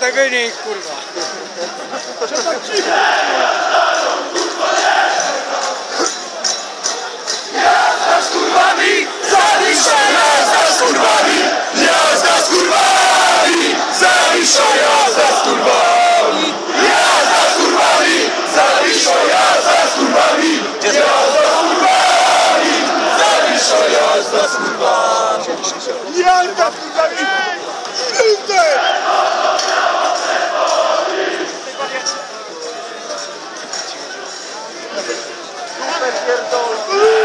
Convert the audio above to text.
Zagynie ich kurwa. Jazda z kurwami, jazda z kurwami, jazda z kurwami, zawisza jazda z kurwami, jazda z kurwami, jazda z kurwami, jazda z kurwami, jazda z kurwami. pierdolę.